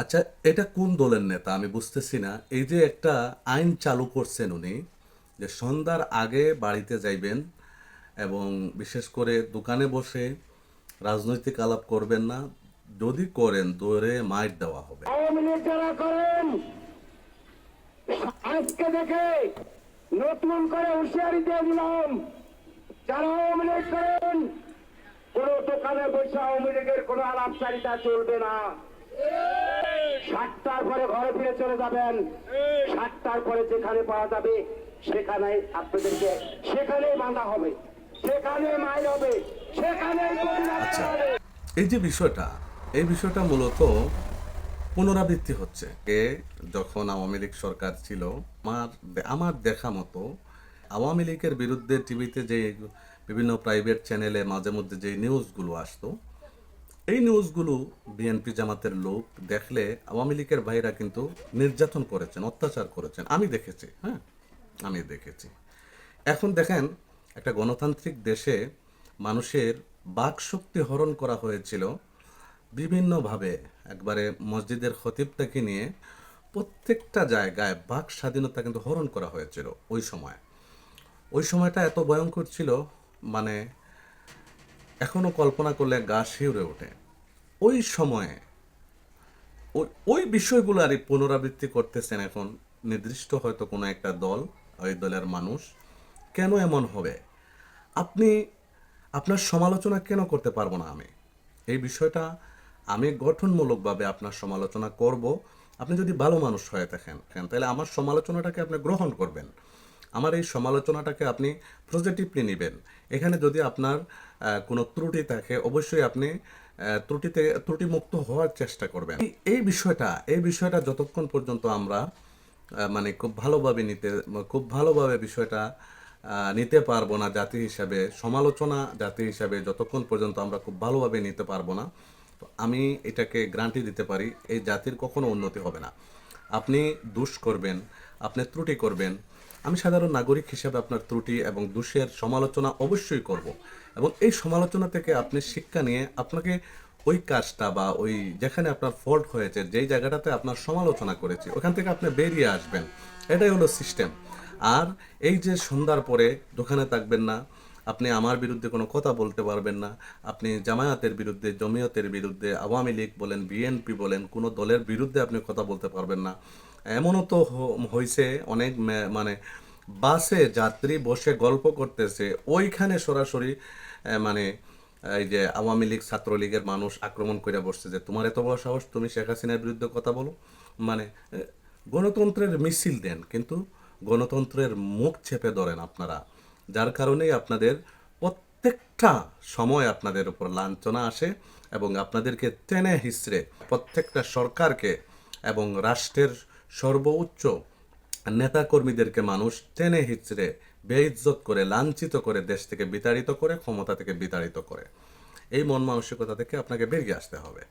আচ্ছা এটা কোন দলের নেতা? আমি বুঝতেছি না। এই যে একটা আইন চালু করছেন উনি, যে সন্ধ্যার আগে বাড়িতে যাইবেন এবং বিশেষ করে দোকানে বসে রাজনৈতিক আলাপ করবেন না, যদি করেন দৌড়ে মাইট দেওয়া হবে। যারা করেন, আজকে দেখে নতুন করে হুঁশিয়ারি দিয়ে দিলাম, যারা আওয়ামী লীগ করেন, কোন দোকানে বসে আওয়ামী লীগের কোন আলাপচারিতা চলবে না। সাতটার পরে ঘরে ফিরে চলে যাবেন। সাতটার পরে যেখানে পাওয়া যাবে সেখানে আপনাদেরকে সেখানেই বাঁধা হবে। সেখানে মাইল হবে। সেখানেই আচ্ছা এই যে বিষয়টা এই বিষয়টা মূলত পুনরাবৃত্তি হচ্ছে। এ যখন আওয়ামী লীগ সরকার ছিল আমার আমার দেখা মতো আওয়ামী লীগের বিরুদ্ধে টিভিতে যে বিভিন্ন প্রাইভেট চ্যানেলে মাঝে মধ্যে যে নিউজগুলো আসতো এই নিউজগুলো বিএনপি জামাতের লোক দেখলে আওয়ামী লীগের ভাইরা কিন্তু নির্যাতন করেছেন, অত্যাচার করেছেন। আমি দেখেছি হ্যাঁ আমি দেখেছি। এখন দেখেন, একটা গণতান্ত্রিক দেশে মানুষের বাক শক্তি হরণ করা হয়েছিল বিভিন্নভাবে। একবারে মসজিদের খতিবটাকে নিয়ে প্রত্যেকটা জায়গায় বাক স্বাধীনতা কিন্তু হরণ করা হয়েছিল ওই সময়। ওই সময়টা এত ভয়ঙ্কর ছিল মানে এখনও কল্পনা করলে গা শিউরে ওঠে। ওই সময়ে ওই ওই বিষয়গুলো আর পুনরাবৃত্তি করতেছেন এখন নির্দিষ্ট হয়তো কোনো একটা দল, ওই দলের মানুষ। কেন এমন হবে? আপনি, আপনার সমালোচনা কেন করতে পারব না আমি? এই বিষয়টা আমি গঠনমূলকভাবে আপনার সমালোচনা করব। আপনি যদি ভালো মানুষ হয়ে থাকেন, তাহলে আমার সমালোচনাটাকে আপনি গ্রহণ করবেন। আমার এই সমালোচনাটাকে আপনি পজিটিভলি নেবেন। এখানে যদি আপনার কোনো ত্রুটি থাকে, অবশ্যই আপনি ত্রুটিতে, ত্রুটিমুক্ত হওয়ার চেষ্টা করবেন। এই- বিষয়টা, এই বিষয়টা যতক্ষণ পর্যন্ত আমরা মানে খুব ভালোভাবে নিতে, খুব ভালোভাবে বিষয়টা নিতে পারব না জাতি হিসাবে, সমালোচনা জাতি হিসাবে যতক্ষণ পর্যন্ত আমরা খুব ভালোভাবে নিতে পারব না, তো আমি এটাকে গ্রান্টি দিতে পারি, এই জাতির কখনো উন্নতি হবে না। আপনি দুষ করবেন, আপনি ত্রুটি করবেন। আমি সাধারণ নাগরিক হিসাবে আপনার ত্রুটি এবং দোষের সমালোচনা অবশ্যই করব এবং এই সমালোচনা থেকে আপনি শিক্ষা নিয়ে আপনাকে ওই কাজটা বা ওই যেখানে আপনার ফল্ট হয়েছে, যেই জায়গাটাতে আপনার সমালোচনা করেছি, ওখান থেকে আপনি বেরিয়ে আসবেন। এটাই হলো সিস্টেম আর এই যে সন্ধ্যার পরে দোকানে থাকবেন না আপনি আমার বিরুদ্ধে কোনো কথা বলতে পারবেন না। আপনি জামায়াতের বিরুদ্ধে, জমিয়তের বিরুদ্ধে, আওয়ামী লীগ বলেন, বিএনপি বলেন, কোনো দলের বিরুদ্ধে আপনি কথা বলতে পারবেন না। এমনও তো হয়েছে অনেক মানে বাসে যাত্রী বসে গল্প করতেছে। ওইখানে সরাসরি মানে এই যে আওয়ামী লীগ ছাত্রলীগের মানুষ আক্রমণ করে বসছে যে, তোমার এত বড় সাহস, তুমি শেখ হাসিনার বিরুদ্ধে কথা বলো? মানে গণতন্ত্রের মিছিল দেন, কিন্তু গণতন্ত্রের মুখ চেপে ধরেন আপনারা। যার কারণেই আপনাদের প্রত্যেকটা সময় আপনাদের উপর লাঞ্ছনা আসে এবং আপনাদেরকে টেনে হিসড়ে প্রত্যেকটা সরকারকে এবং রাষ্ট্রের সর্বোচ্চ নেতাকর্মীদেরকে মানুষ টেনে হিচড়ে, বেইজ্জত করে, লাঞ্ছিত করে, দেশ থেকে বিতাড়িত করে, ক্ষমতা থেকে বিতাড়িত করে। এই মন মানসিকতা থেকে আপনাকে বেরিয়ে আসতে হবে।